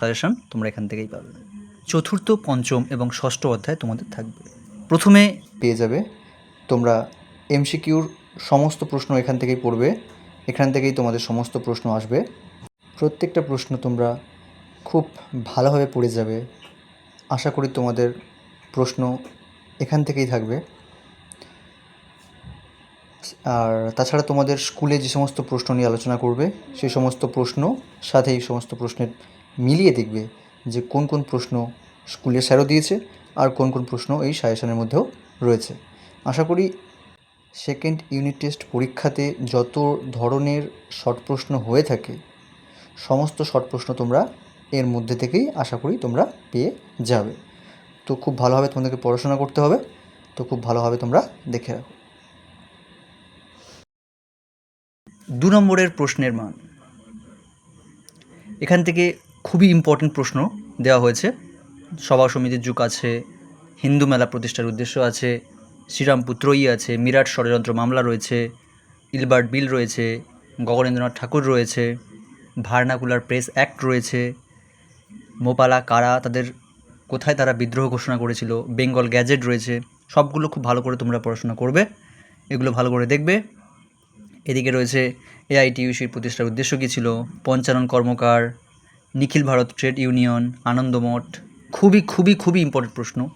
Suggestion তোমরা এখান থেকেই পাবে। চতুর্থ, পঞ্চম এবং ষষ্ঠ অধ্যায় তোমাদের থাকবে। প্রথমে পেয়ে যাবে। তোমরা এমসিকিউর সমস্ত প্রশ্ন এখান থেকেই পড়বে। এখান থেকেই তোমাদের সমস্ত প্রশ্ন আসবে। প্রত্যেকটা প্রশ্ন তোমরা খুব ভালোভাবে পড়ে যাবে। আশা করি তোমাদের প্রশ্ন এখান থেকেই থাকবে। আর তাছাড়া তোমাদের স্কুলে যে সমস্ত প্রশ্ন নিয়ে আলোচনা করবে, সেই সমস্ত প্রশ্ন, সাথে এই সমস্ত প্রশ্নের মিলিয়ে দেখবে যে কোন কোন প্রশ্ন স্কুলের স্যারও দিয়েছে আর কোন কোন প্রশ্ন এই সাজেশনের মধ্যেও রয়েছে। আশা করি সেকেন্ড ইউনিট টেস্ট পরীক্ষাতে যত ধরনের শর্ট প্রশ্ন হয়ে থাকে, সমস্ত শর্ট প্রশ্ন তোমরা এর মধ্যে থেকেই আশা করি তোমরা পেয়ে যাবে। তো খুব ভালোভাবে তোমাদেরকে পড়াশোনা করতে হবে, তো খুব ভালোভাবে তোমরা দেখে রাখো। দু নম্বরের প্রশ্নের মান। এখান থেকে খুবই ইম্পর্টেন্ট প্রশ্ন দেওয়া হয়েছে। সভা সমিতির যুগ আছে, হিন্দু মেলা প্রতিষ্ঠার উদ্দেশ্য আছে, শ্রীরামপুত্রই আছে, মিরাট ষড়যন্ত্র মামলা রয়েছে, ইলবার্ট বিল রয়েছে, গগনেন্দ্রনাথ ঠাকুর রয়েছে, ভার্নাকুলার প্রেস অ্যাক্ট রয়েছে, মোপালা কারা, তাদের কোথায় তারা বিদ্রোহ ঘোষণা করেছিল, বেঙ্গল গ্যাজেট রয়েছে, সবগুলো খুব ভালো করে তোমরা পড়াশোনা করবে, এগুলো ভালো করে দেখবে। এদিকে রয়েছে এআইটিইউসির প্রতিষ্ঠার উদ্দেশ্য কী ছিল, পঞ্চানন কর্মকার নিখিল ভারত ট্রেড ইউনিয়ন, আনন্দমঠ, খুবই খুবই খুবই ইম্পর্টেন্ট প্রশ্ন।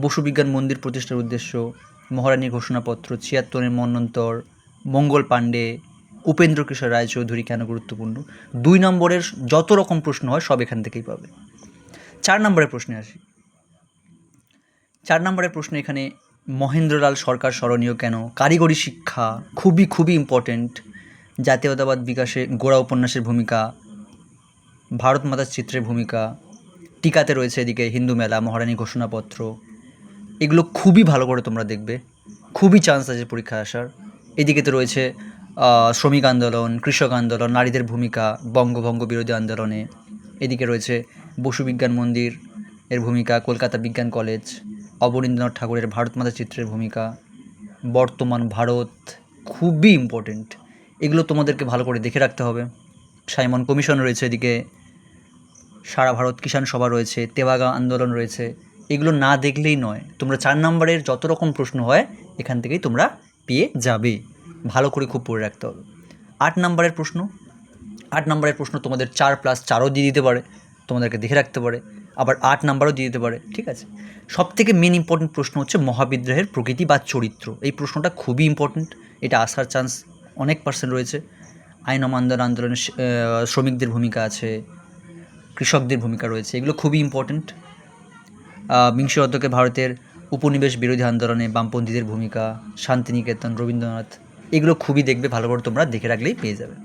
বসু বিজ্ঞান মন্দির প্রতিষ্ঠার উদ্দেশ্য, মহারানীর ঘোষণাপত্র, ছিয়াত্তরের মন্বন্তর মঙ্গল পাণ্ডে, উপেন্দ্র কিশোর রায়চৌধুরী কেন গুরুত্বপূর্ণ? দুই নম্বরের যত রকম প্রশ্ন হয় সব এখান থেকেই পাবে। চার নম্বরের প্রশ্নে আসি। চার নম্বরের প্রশ্ন এখানে মহেন্দ্রলাল সরকার স্মরণীয় কেন? কারিগরি শিক্ষা খুবই খুবই ইম্পর্ট্যান্ট জাতীয়তাবাদ বিকাশে গোড়া উপন্যাসের ভূমিকা ভারত মাতার চিত্রের ভূমিকা, টিকাতে রয়েছে এদিকে হিন্দু মেলা, মহারানী ঘোষণাপত্র, এগুলো খুবই ভালো করে তোমরা দেখবে। খুবই চান্স আছে পরীক্ষা আসার। এদিকে তো রয়েছে শ্রমিক আন্দোলন, কৃষক আন্দোলন, নারীদের ভূমিকা, বঙ্গভঙ্গ বিরোধী আন্দোলনে। এদিকে রয়েছে বসু বিজ্ঞান মন্দির, এর ভূমিকা, কলকাতা বিজ্ঞান কলেজ, অবনীন্দ্রনাথ ঠাকুরের ভারত মাতা চিত্রের ভূমিকা। বর্তমান ভারত খুবই ইম্পর্টেন্ট এগুলো তোমাদেরকে ভালো করে দেখে রাখতে হবে। সাইমন কমিশন রয়েছে এদিকে। সারা ভারত কিষাণ সভা রয়েছে তেবাগা আন্দোলন রয়েছে, এগুলো না দেখলেই নয়। তোমরা চার নম্বরের যত রকম প্রশ্ন হয়, এখান থেকেই তোমরা পেয়ে যাবে। ভালো করে খুব পড়ে রাখতে হবে। আট নম্বরের প্রশ্ন। আট নম্বরের প্রশ্ন তোমাদের চার প্লাস চারও দিয়ে দিতে পারে, তোমাদেরকে দেখে রাখতে পারে। আবার আট নাম্বারও দিয়ে দিতে পারে, ঠিক আছে? সব থেকে মেন ইম্পর্টেন্ট প্রশ্ন হচ্ছে মহাবিদ্রোহের প্রকৃতি বা চরিত্র। এই প্রশ্নটা খুবই ইম্পর্টেন্ট এটা আসার চান্স অনেক পার্সেন্ট রয়েছে। আইন অমান্য আন্দোলনে শ্রমিকদের ভূমিকা আছে কৃষকদের ভূমিকা রয়েছে। এগুলো খুবই ইম্পর্টেন্ট বিংশ শতকে ভারতের উপনিবেশ বিরোধী আন্দোলনে বামপন্থীদের ভূমিকা, শান্তিনিকেতন, রবীন্দ্রনাথ, এগুলো খুবই দেখবে, ভালো করে তোমরা দেখে রাখলেই পেয়ে যাবে।